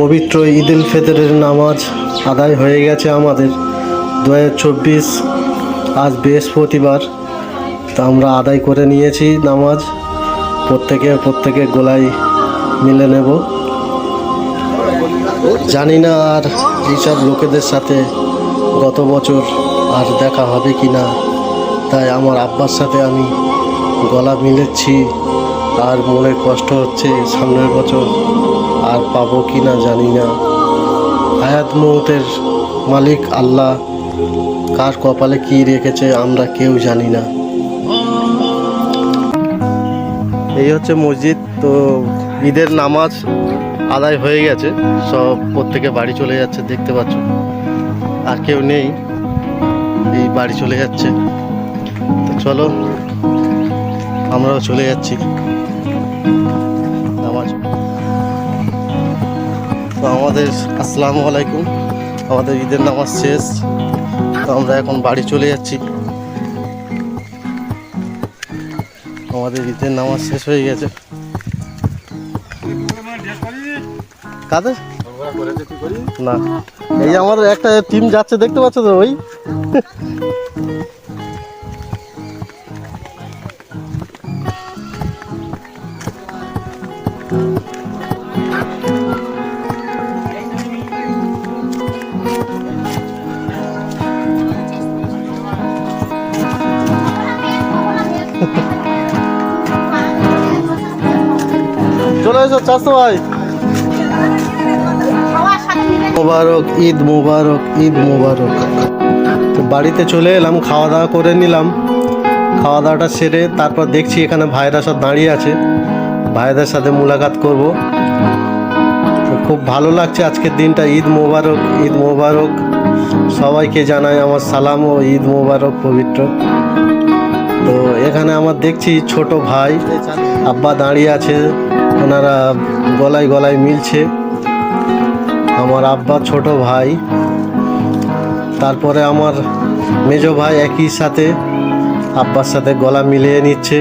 পবিত্র ঈদ উল ফিতরের নামাজ আদায় হয়ে গেছে আমাদের। দু হাজার চব্বিশ আজ বৃহস্পতিবার, তা আমরা আদায় করে নিয়েছি নামাজ। প্রত্যেকে প্রত্যেকে গোলায় মিলে নেব। জানি না আর এইসব লোকেদের সাথে গত বছর আর দেখা হবে কি না, তাই আমার আব্বার সাথে আমি গলা মিলেছি। আর মনে কষ্ট হচ্ছে সামনের বছর। আর পাবো কি না জানি না। হায়াত মৌতের মালিক আল্লাহ, কার কপালে কি রেখেছে আমরা কেউ জানি না। এই হচ্ছে মসজিদ, তো ঈদের নামাজ আদায় হয়ে গেছে। সব প্রত্যেকে বাড়ি চলে যাচ্ছে, দেখতে পাচ্ছ। আর কেউ নেই, এই বাড়ি চলে যাচ্ছে। তো চলো, আমরাও চলে যাচ্ছি। নামাজ আমাদের আসসালামু আলাইকুম। আমাদের ঈদের নামাজ শেষ। তো আমরা এখন বাড়ি চলে যাচ্ছি। আমাদের ঈদের নামাজ শেষ হয়ে গেছে। কাদের? না। এই যে আমাদের একটা টিম যাচ্ছে, দেখতে পাচ্ছ তো ওই চলে এসো চাষো ভাই। মোবারক, ঈদ মোবারক ঈদ মোবারক। তো বাড়িতে চলে এলাম, খাওয়া দাওয়া করে নিলাম। খাওয়া দাওয়াটা সেরে তারপর দেখছি এখানে ভাইরা সব দাঁড়িয়ে আছে। ভাইদের সাথে মুলাকাত করব। খুব ভালো লাগছে আজকের দিনটা, ঈদ মোবারক ঈদ মোবারক। সবাইকে জানাই আমার সালাম ও ঈদ মোবারক পবিত্র। তো এখানে আমার দেখছি ছোট ভাই, আব্বা দাঁড়িয়ে আছে। ওনারা গলায় গলায় মিলছে। আমার আব্বা ছোট ভাই, তারপরে আমার মেজো ভাই একই সাথে আব্বার সাথে গলা মিলিয়ে নিচ্ছে।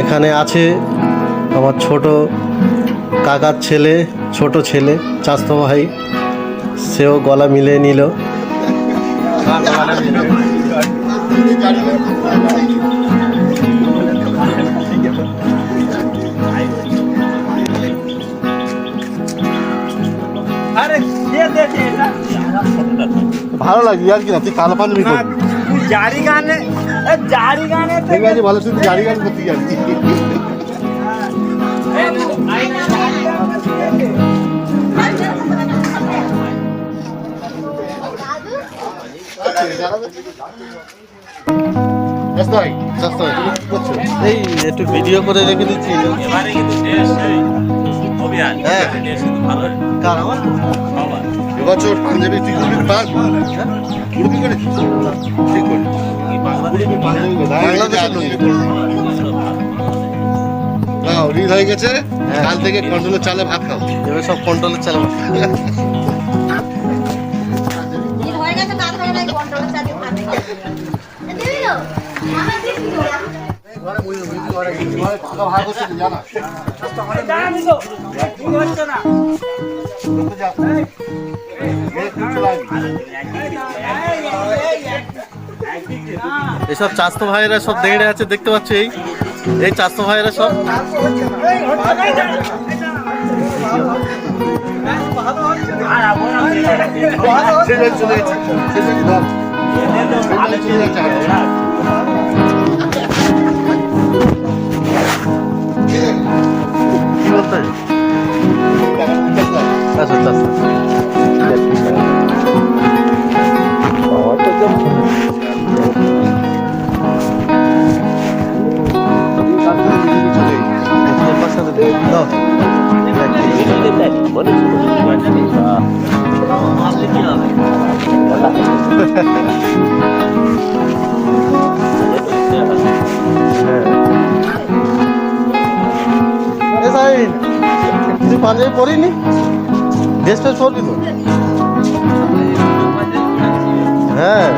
এখানে আছে আমার ছোট কাকার ছেলে, ছোট ছেলে চাস্তো ভাই, সেও গলা মিলিয়ে নিল। ভালো লাগে আর কি না? তুই কালো পাঞ্জাবি জারি গানে এ, জারি গানে ঠিক আছে ভালো শুধু জারি গান করতে যাচ্ছি এই একটু ভিডিও করে রেখে দিচ্ছি। হ্যাঁ। কার আমার এবছর পাঞ্জাবি তুই করবি পার উড়বি করে ঠিক করে কি বাংলাদেশ বাংলাদেশের লোক নাও রিল হয়ে। গেছে। কাল থেকে কন্ট্রোলের চালে ভাত খাও। এবার সব কন্ট্রোলে চালাবো নীল হয়ে গেছে কাল থেকে নাই কন্ট্রোলে চালিয়ে ভাত দিবি আমার এসব চাস্তো ভাইয়েরা সব দেড়ে আছে দেখতে পাচ্ছি এই? এই চাস্তো ভাইয়েরা সব। চলে এ তুই পাঞ্জাবি পরিনি ড্রেস ফ্রেস পরবি তো? হ্যাঁ।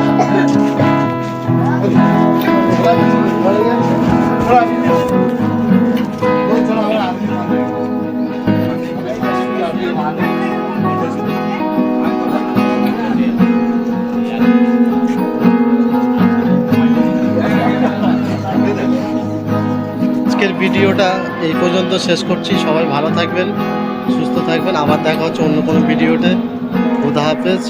ভিডিওটা এই পর্যন্ত শেষ করছি। সবাই ভালো থাকবেন, সুস্থ থাকবেন। আবার দেখা হচ্ছে অন্য কোনো ভিডিওতে। খুদা হাফেজ।